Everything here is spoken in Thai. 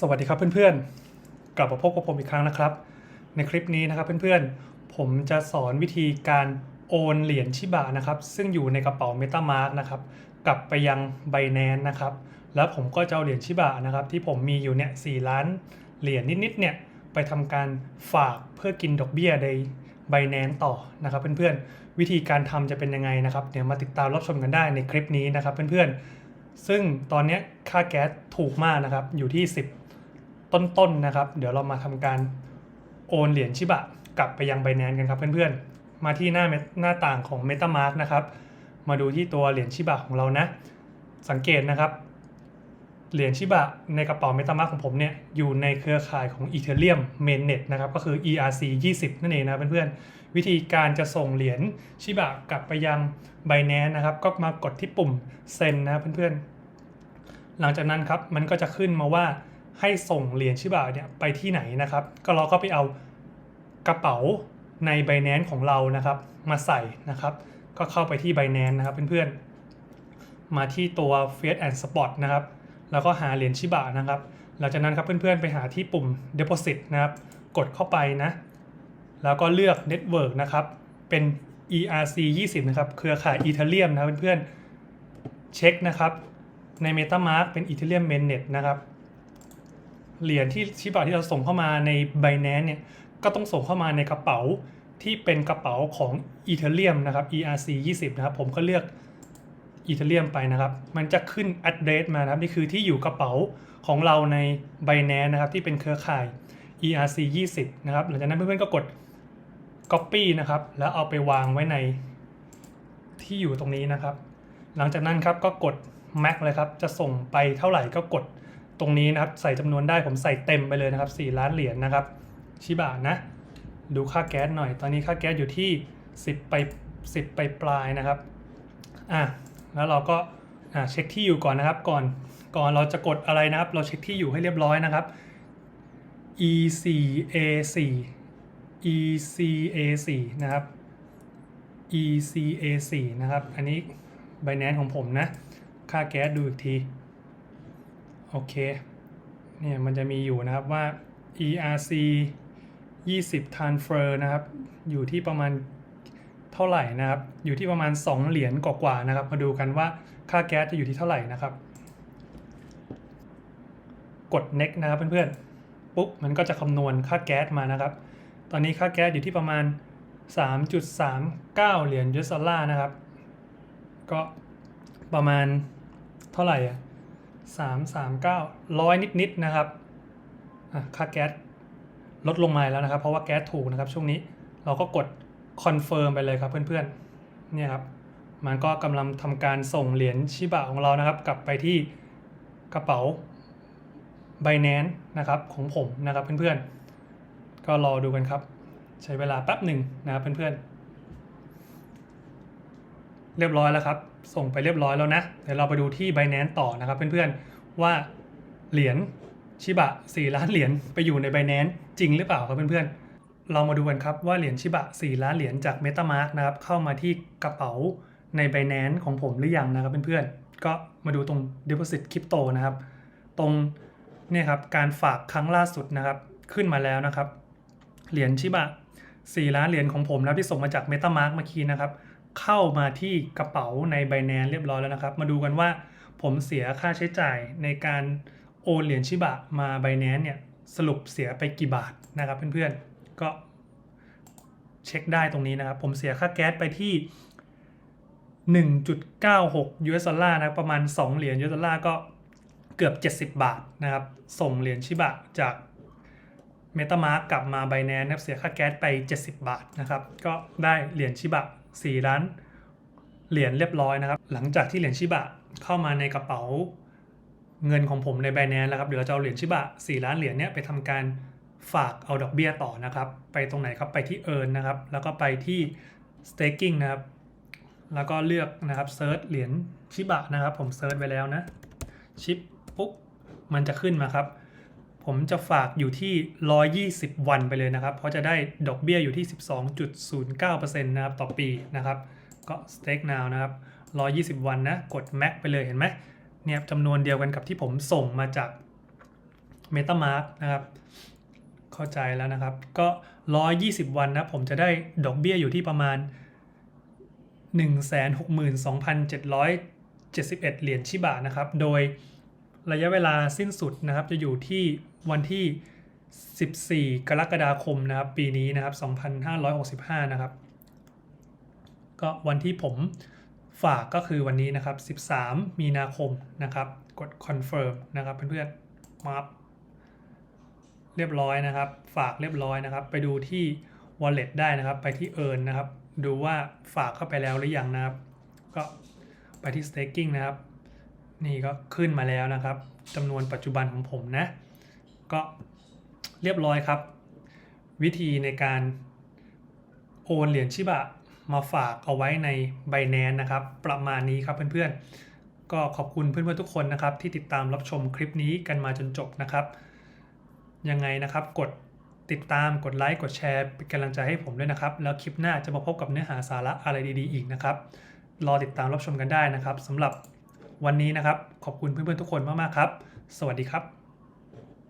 สวัสดีครับเพื่อนๆ กลับมาพบกับผมอีกครั้งนะครับ ในคลิปนี้นะครับเพื่อนๆ ผมจะสอนวิธีการโอนเหรียญชิบะนะครับ ซึ่งอยู่ในกระเป๋า MetaMask นะครับ กลับไปยัง Binance นะครับ แล้วผมก็จะเอาเหรียญชิบะนะครับ ที่ผมมีอยู่เนี่ยสล้านเหรียญนิดๆ เนี่ยไปทำการฝากเพื่อกินดอกเบี้ยใน Binance ต่อนะครับเพื่อนๆ วิธีการทำจะเป็นยังไงนะครับเดี๋ยวมาติดตามรับชมกันได้ในคลิปนี้นะครับเพื่อนๆ ซึ่งตอนนี้ค่าแก๊สถูกมากนะครับอยู่ที่ 10 ต้นๆนะครับ เดี๋ยวเรามาทำการโอนเหรียญชิบะกลับไปยัง Binance กันครับเพื่อนๆ มาที่หน้าหน้าต่างของ MetaMask นะครับ มาดูที่ตัวเหรียญชิบะของเรานะ สังเกตนะครับ เหรียญชิบะในกระเป๋า MetaMask ของผมเนี่ยอยู่ในเครือข่ายของ Ethereum Mainnet นะครับ ก็คือ ERC 20 นั่นเองนะเพื่อนๆ วิธีการจะส่งเหรียญชิบะกลับไปยัง Binance นะครับ ก็มากดที่ปุ่ม Send นะเพื่อนๆ หลังจากนั้นครับมันก็จะขึ้นมาว่า ให้ส่งเหรียญชิบะเนี่ยไปที่ไหนนะครับ ก็เราก็ไปเอากระเป๋าใน Binance ของเรานะครับ มาใส่นะครับ ก็เข้าไปที่ Binance นะครับเพื่อนๆ มาที่ตัว f a c e and Spot นะครับ แล้วก็หาเหรียญชิบะนะครับ หลังจากนั้นครับเพื่อนๆ ไปหาที่ปุ่ม Deposit นะครับ กดเข้าไปนะ แล้วก็เลือก Network นะครับ เป็น ERC 20 นะครับ เครือข่าย Ethereum นะเพื่อนๆ เช็คนะครับ ใน MetaMask เป็น Ethereum Mainnet นะครับ เหรียญที่ชิบะที่เราส่งเข้ามาใน Binance เนี่ยก็ต้องส่งเข้ามาในกระเป๋าที่เป็นกระเป๋าของ Ethereum นะครับ ERC 20 นะครับ ผมก็เลือก Ethereum ไปนะครับ มันจะขึ้น address มานะครับ นี่คือที่อยู่กระเป๋าของเราใน Binance นะครับ ที่เป็นเครือข่าย ERC 20 นะครับ หลังจากนั้นเพื่อนๆก็กด copy นะครับ แล้วเอาไปวางไว้ในที่อยู่ตรงนี้นะครับ หลังจากนั้นครับก็กด max เลยครับ จะส่งไปเท่าไหร่ก็กด ตรงนี้นะครับใส่จำนวนได้ผมใส่เต็มไปเลยนะครับ 4 ล้านเหรียญนะครับชิบะนะ ดูค่าแก๊สหน่อย ตอนนี้ค่าแก๊สอยู่ที่ 10 ไป 10 ไปปลายนะครับอะแล้วเราก็อะเช็คที่อยู่ก่อนนะครับ ก่อนก่อนเราจะกดอะไรนะครับ เราเช็คที่อยู่ให้เรียบร้อยนะครับ ECA4 ECA4 นะครับ ECA4 นะครับ อันนี้ Binance ของผมนะ ค่าแก๊สดูอีกที โอเค เนี่ยมันจะมีอยู่นะครับว่า ERC 20 transfer นะครับ อยู่ที่ประมาณเท่าไหร่นะครับ อยู่ที่ประมาณ 2 เหรียญกว่าๆนะครับ มาดูกันว่าค่าแก๊สจะอยู่ที่เท่าไหร่นะครับ กด next นะครับเพื่อนๆ ปุ๊บมันก็จะคำนวณค่าแก๊สมานะครับ ตอนนี้ค่าแก๊สอยู่ที่ประมาณ 3.39 เหรียญยูเอสดอลลาร์นะครับ ก็ประมาณเท่าไหร่อะ สามสามเก้าร้อยนิดๆนะครับค่าแก๊สลดลงมาแล้วนะครับ เพราะว่าแก๊สถูกนะครับ ช่วงนี้เราก็กดคอนเฟิร์มไปเลยครับเพื่อนๆเนี่ยครับมันก็กำลังทำการส่งเหรียญชิบะของเรานะครับ กลับไปที่กระเป๋า Binance นะครับของผมนะครับเพื่อนๆ ก็รอดูกันครับ ใช้เวลาแป๊บหนึ่งนะครับเพื่อนๆ เรียบร้อยแล้วครับ ส่งไปเรียบร้อยแล้วนะ เดี๋ยวเราไปดูที่ Binance ต่อนะครับเพื่อนๆ ว่าเหรียญชิบะ 4 ล้านเหรียญไปอยู่ใน Binance จริงหรือเปล่าครับเพื่อนๆ เรามาดูกันครับว่าเหรียญชิบะ 4 ล้านเหรียญจาก MetaMask นะครับเข้ามาที่กระเป๋าใน Binance ของผมหรือยังนะครับเพื่อนๆ ก็มาดูตรง Deposit Crypto นะครับ ตรงเนี่ยครับการฝากครั้งล่าสุดนะครับขึ้นมาแล้วนะครับ เหรียญชิบะ 4 ล้านเหรียญของผมนะที่ส่งมาจาก MetaMask เมื่อกี้นะครับ เข้ามาที่กระเป๋าใน Binance เรียบร้อยแล้วนะครับ มาดูกันว่าผมเสียค่าใช้จ่ายในการโอนเหรียญชิบะมา Binance เนี่ยสรุปเสียไปกี่บาทนะครับเพื่อนๆ ก็เช็คได้ตรงนี้นะครับ ผมเสียค่าแก๊สไปที่ 1.96 US ดอลลาร์นะประมาณ 2 เหรียญ US ดอลลาร์ก็เกือบ 70 บาทนะครับ ส่งเหรียญชิบะจาก MetaMask กลับมา Binance นะครับเสียค่าแก๊สไป 70 บาทนะครับ ก็ได้เหรียญชิบะ 4 ล้านเหรียญเรียบร้อยนะครับ หลังจากที่เหรียญชิบะเข้ามาในกระเป๋าเงินของผมใน Binance แล้วครับ เดี๋ยวเราจะเอาเหรียญชิบะ 4 ล้านเหรียญเนี้ยไปทำการฝากเอาดอกเบี้ยต่อนะครับ ไปตรงไหนครับ ไปที่ Earn นะครับ แล้วก็ไปที่ Staking นะครับ แล้วก็เลือกนะครับเซิร์ชเหรียญชิบะนะครับ ผมเซิร์ชไว้แล้วนะ ชิปปุ๊บ มันจะขึ้นมาครับ ผมจะฝากอยู่ที่ 120 วันไปเลยนะครับ เพราะจะได้ดอกเบี้ยอยู่ที่ 12.09%นะครับต่อปีนะครับ ก็ stake now นะครับ 120 วันนะ กด max ไปเลยเห็นไหมเนี่ยจำนวนเดียวกันกับที่ผมส่งมาจาก MetaMask นะครับ เข้าใจแล้วนะครับ ก็ 120 วันนะผมจะได้ดอกเบี้ยอยู่ที่ประมาณ 162,771 เหรียญชิบะนะครับ โดย ระยะเวลาสิ้นสุดนะครับจะอยู่ที่วันที่ 14 กรกฎาคมนะครับ ปีนี้นะครับ 2565 นะครับ ก็วันที่ผมฝากก็คือวันนี้นะครับ 13 มีนาคมนะครับ กด confirm นะครับเพื่อนๆมาเรียบร้อยนะครับ ฝากเรียบร้อยนะครับ ไปดูที่ wallet ได้นะครับ ไปที่ earn นะครับ ดูว่าฝากเข้าไปแล้วหรือยังนะครับ ก็ไปที่ staking นะครับ นี่ก็ขึ้นมาแล้วนะครับจำนวนปัจจุบันของผมนะ ก็เรียบร้อยครับ วิธีในการโอนเหรียญชิบะมาฝากเอาไว้ใน Binance นะครับ ประมาณนี้ครับเพื่อนๆ ก็ขอบคุณเพื่อนๆทุกคนนะครับ ที่ติดตามรับชมคลิปนี้กันมาจนจบนะครับ ยังไงนะครับกดติดตามกดไลค์กดแชร์เป็นกำลังใจให้ผมด้วยนะครับ แล้วคลิปหน้าจะมาพบกับเนื้อหาสาระอะไรดีๆ อีกนะครับ รอติดตามรับชมกันได้นะครับสำหรับ วันนี้นะครับ ขอบคุณเพื่อนๆทุกคนมากๆครับ สวัสดีครับ